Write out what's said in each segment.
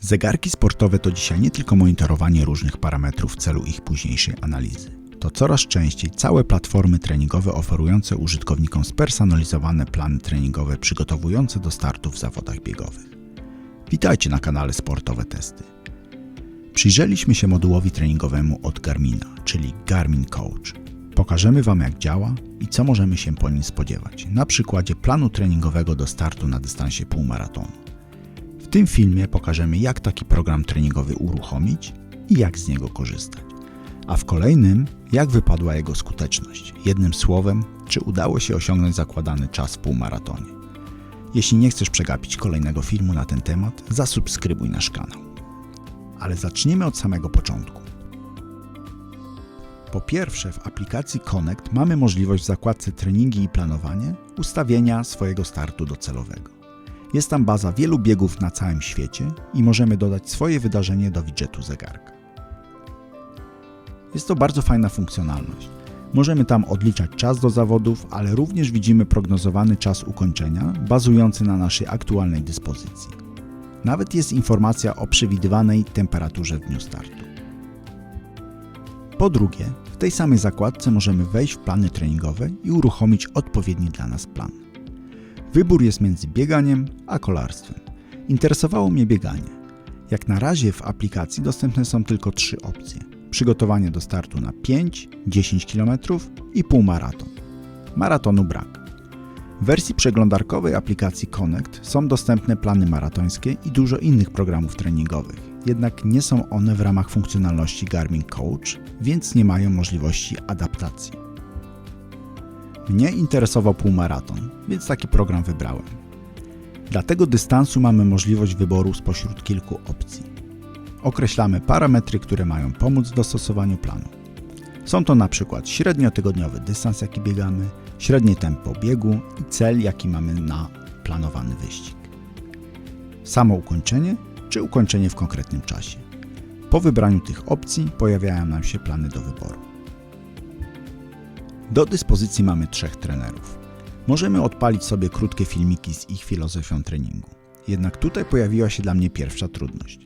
Zegarki sportowe to dzisiaj nie tylko monitorowanie różnych parametrów w celu ich późniejszej analizy. To coraz częściej całe platformy treningowe oferujące użytkownikom spersonalizowane plany treningowe przygotowujące do startu w zawodach biegowych. Witajcie na kanale Sportowe Testy. Przyjrzeliśmy się modułowi treningowemu od Garmina, czyli Garmin Coach. Pokażemy Wam jak działa i co możemy się po nim spodziewać, na przykładzie planu treningowego do startu na dystansie półmaratonu. W tym filmie pokażemy jak taki program treningowy uruchomić i jak z niego korzystać. A w kolejnym jak wypadła jego skuteczność. Jednym słowem, czy udało się osiągnąć zakładany czas w półmaratonie. Jeśli nie chcesz przegapić kolejnego filmu na ten temat, zasubskrybuj nasz kanał. Ale zacznijmy od samego początku. Po pierwsze, w aplikacji Connect mamy możliwość w zakładce treningi i planowanie ustawienia swojego startu docelowego. Jest tam baza wielu biegów na całym świecie i możemy dodać swoje wydarzenie do widgetu zegarka. Jest to bardzo fajna funkcjonalność. Możemy tam odliczać czas do zawodów, ale również widzimy prognozowany czas ukończenia bazujący na naszej aktualnej dyspozycji. Nawet jest informacja o przewidywanej temperaturze w dniu startu. Po drugie, w tej samej zakładce możemy wejść w plany treningowe i uruchomić odpowiedni dla nas plan. Wybór jest między bieganiem a kolarstwem. Interesowało mnie bieganie. Jak na razie w aplikacji dostępne są tylko trzy opcje: przygotowanie do startu na 5, 10 km i półmaraton. Maratonu brak. W wersji przeglądarkowej aplikacji Connect są dostępne plany maratońskie i dużo innych programów treningowych, jednak nie są one w ramach funkcjonalności Garmin Coach, więc nie mają możliwości adaptacji. Mnie interesował półmaraton, więc taki program wybrałem. Dla tego dystansu mamy możliwość wyboru spośród kilku opcji. Określamy parametry, które mają pomóc w dostosowaniu planu. Są to na przykład średniotygodniowy dystans, jaki biegamy, średnie tempo biegu i cel, jaki mamy na planowany wyścig. Samo ukończenie czy ukończenie w konkretnym czasie. Po wybraniu tych opcji pojawiają nam się plany do wyboru. Do dyspozycji mamy trzech trenerów. Możemy odpalić sobie krótkie filmiki z ich filozofią treningu. Jednak tutaj pojawiła się dla mnie pierwsza trudność.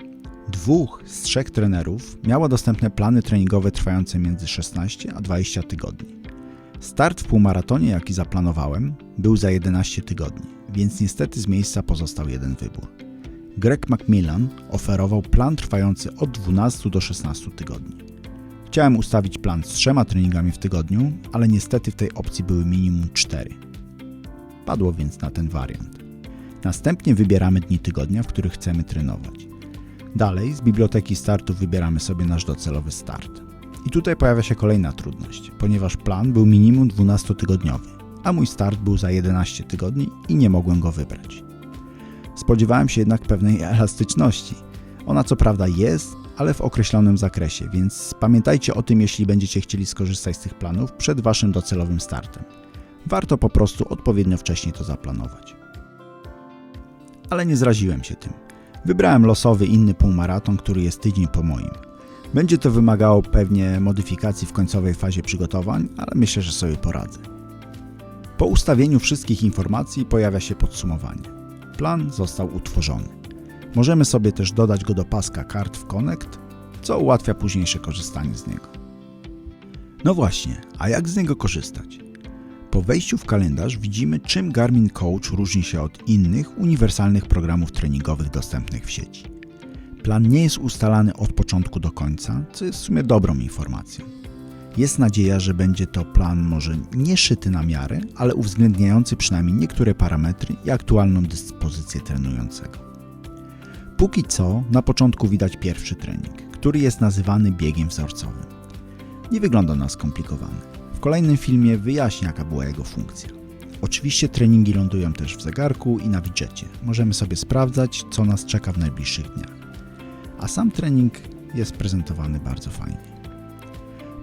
Dwóch z trzech trenerów miało dostępne plany treningowe trwające między 16 a 20 tygodni. Start w półmaratonie, jaki zaplanowałem, był za 11 tygodni, więc niestety z miejsca pozostał jeden wybór. Greg Macmillan oferował plan trwający od 12 do 16 tygodni. Chciałem ustawić plan z trzema treningami w tygodniu, ale niestety w tej opcji były minimum 4. Padło więc na ten wariant. Następnie wybieramy dni tygodnia, w których chcemy trenować. Dalej z biblioteki startu wybieramy sobie nasz docelowy start. I tutaj pojawia się kolejna trudność, ponieważ plan był minimum 12-tygodniowy, a mój start był za 11 tygodni i nie mogłem go wybrać. Spodziewałem się jednak pewnej elastyczności. Ona co prawda jest, ale w określonym zakresie, więc pamiętajcie o tym, jeśli będziecie chcieli skorzystać z tych planów przed waszym docelowym startem. Warto po prostu odpowiednio wcześnie to zaplanować. Ale nie zraziłem się tym. Wybrałem losowy inny półmaraton, który jest tydzień po moim. Będzie to wymagało pewnie modyfikacji w końcowej fazie przygotowań, ale myślę, że sobie poradzę. Po ustawieniu wszystkich informacji pojawia się podsumowanie. Plan został utworzony. Możemy sobie też dodać go do paska kart w Connect, co ułatwia późniejsze korzystanie z niego. No właśnie, a jak z niego korzystać? Po wejściu w kalendarz widzimy, czym Garmin Coach różni się od innych uniwersalnych programów treningowych dostępnych w sieci. Plan nie jest ustalany od początku do końca, co jest w sumie dobrą informacją. Jest nadzieja, że będzie to plan może nie szyty na miarę, ale uwzględniający przynajmniej niektóre parametry i aktualną dyspozycję trenującego. Póki co, na początku widać pierwszy trening, który jest nazywany biegiem wzorcowym. Nie wygląda na skomplikowany. W kolejnym filmie wyjaśnię, jaka była jego funkcja. Oczywiście treningi lądują też w zegarku i na widżecie. Możemy sobie sprawdzać, co nas czeka w najbliższych dniach. A sam trening jest prezentowany bardzo fajnie.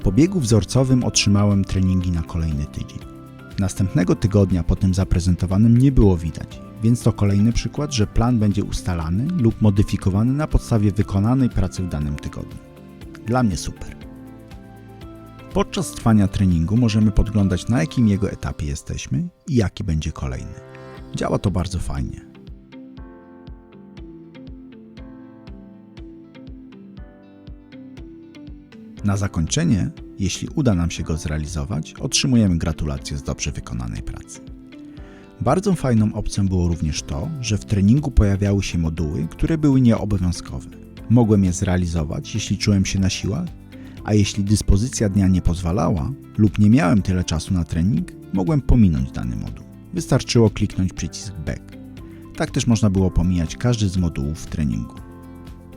Po biegu wzorcowym otrzymałem treningi na kolejny tydzień. Następnego tygodnia po tym zaprezentowanym nie było widać, więc to kolejny przykład, że plan będzie ustalany lub modyfikowany na podstawie wykonanej pracy w danym tygodniu. Dla mnie super. Podczas trwania treningu możemy podglądać na jakim jego etapie jesteśmy i jaki będzie kolejny. Działa to bardzo fajnie. Na zakończenie jeśli uda nam się go zrealizować, otrzymujemy gratulacje z dobrze wykonanej pracy. Bardzo fajną opcją było również to, że w treningu pojawiały się moduły, które były nieobowiązkowe. Mogłem je zrealizować, jeśli czułem się na siłach, a jeśli dyspozycja dnia nie pozwalała lub nie miałem tyle czasu na trening, mogłem pominąć dany moduł. Wystarczyło kliknąć przycisk back. Tak też można było pomijać każdy z modułów w treningu.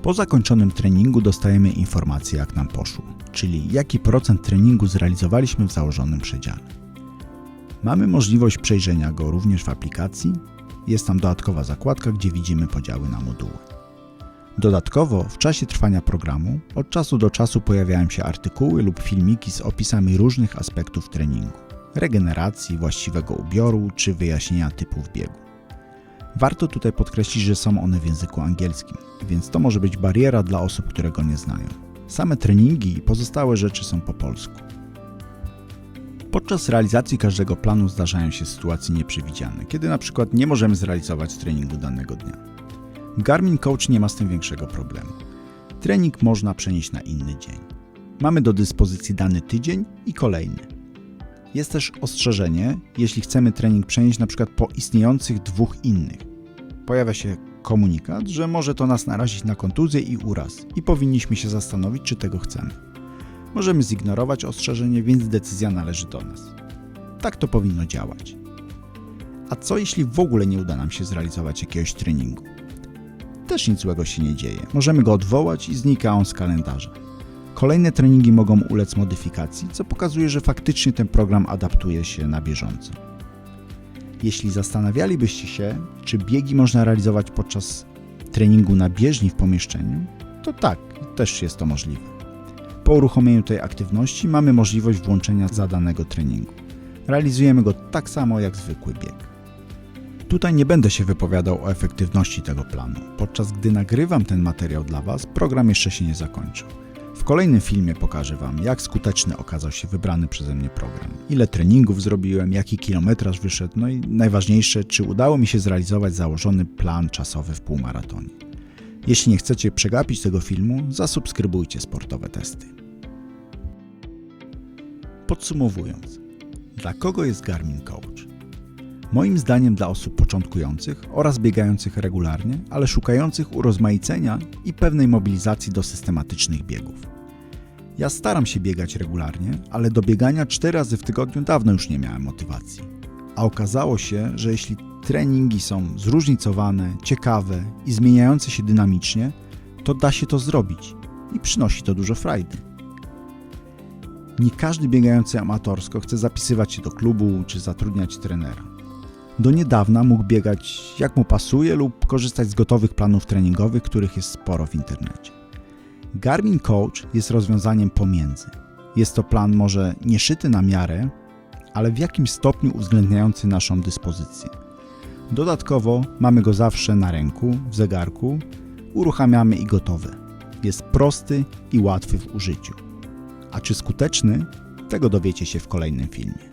Po zakończonym treningu dostajemy informację, jak nam poszło, czyli jaki procent treningu zrealizowaliśmy w założonym przedziale. Mamy możliwość przejrzenia go również w aplikacji. Jest tam dodatkowa zakładka, gdzie widzimy podziały na moduły. Dodatkowo w czasie trwania programu od czasu do czasu pojawiają się artykuły lub filmiki z opisami różnych aspektów treningu, regeneracji, właściwego ubioru czy wyjaśnienia typów biegu. Warto tutaj podkreślić, że są one w języku angielskim, więc to może być bariera dla osób, które go nie znają. Same treningi i pozostałe rzeczy są po polsku. Podczas realizacji każdego planu zdarzają się sytuacje nieprzewidziane, kiedy na przykład nie możemy zrealizować treningu danego dnia. Garmin Coach nie ma z tym większego problemu. Trening można przenieść na inny dzień. Mamy do dyspozycji dany tydzień i kolejny. Jest też ostrzeżenie, jeśli chcemy trening przenieść na przykład po istniejących dwóch innych. Pojawia się komunikat, że może to nas narazić na kontuzję i uraz i powinniśmy się zastanowić, czy tego chcemy. Możemy zignorować ostrzeżenie, więc decyzja należy do nas. Tak to powinno działać. A co jeśli w ogóle nie uda nam się zrealizować jakiegoś treningu? Też nic złego się nie dzieje. Możemy go odwołać i znika on z kalendarza. Kolejne treningi mogą ulec modyfikacji, co pokazuje, że faktycznie ten program adaptuje się na bieżąco. Jeśli zastanawialibyście się, czy biegi można realizować podczas treningu na bieżni w pomieszczeniu, to tak, też jest to możliwe. Po uruchomieniu tej aktywności mamy możliwość włączenia zadanego treningu. Realizujemy go tak samo jak zwykły bieg. Tutaj nie będę się wypowiadał o efektywności tego planu. Podczas gdy nagrywam ten materiał dla Was, program jeszcze się nie zakończył. W kolejnym filmie pokażę Wam, jak skuteczny okazał się wybrany przeze mnie program, ile treningów zrobiłem, jaki kilometraż wyszedł, no i najważniejsze, czy udało mi się zrealizować założony plan czasowy w półmaratonie. Jeśli nie chcecie przegapić tego filmu, zasubskrybujcie sportowe testy. Podsumowując, dla kogo jest Garmin Coach? Moim zdaniem dla osób początkujących oraz biegających regularnie, ale szukających urozmaicenia i pewnej mobilizacji do systematycznych biegów. Ja staram się biegać regularnie, ale do biegania 4 razy w tygodniu dawno już nie miałem motywacji. A okazało się, że jeśli treningi są zróżnicowane, ciekawe i zmieniające się dynamicznie, to da się to zrobić i przynosi to dużo frajdy. Nie każdy biegający amatorsko chce zapisywać się do klubu czy zatrudniać trenera. Do niedawna mógł biegać jak mu pasuje lub korzystać z gotowych planów treningowych, których jest sporo w internecie. Garmin Coach jest rozwiązaniem pomiędzy. Jest to plan może nie szyty na miarę, ale w jakimś stopniu uwzględniający naszą dyspozycję. Dodatkowo mamy go zawsze na ręku, w zegarku, uruchamiamy i gotowe. Jest prosty i łatwy w użyciu. A czy skuteczny? Tego dowiecie się w kolejnym filmie.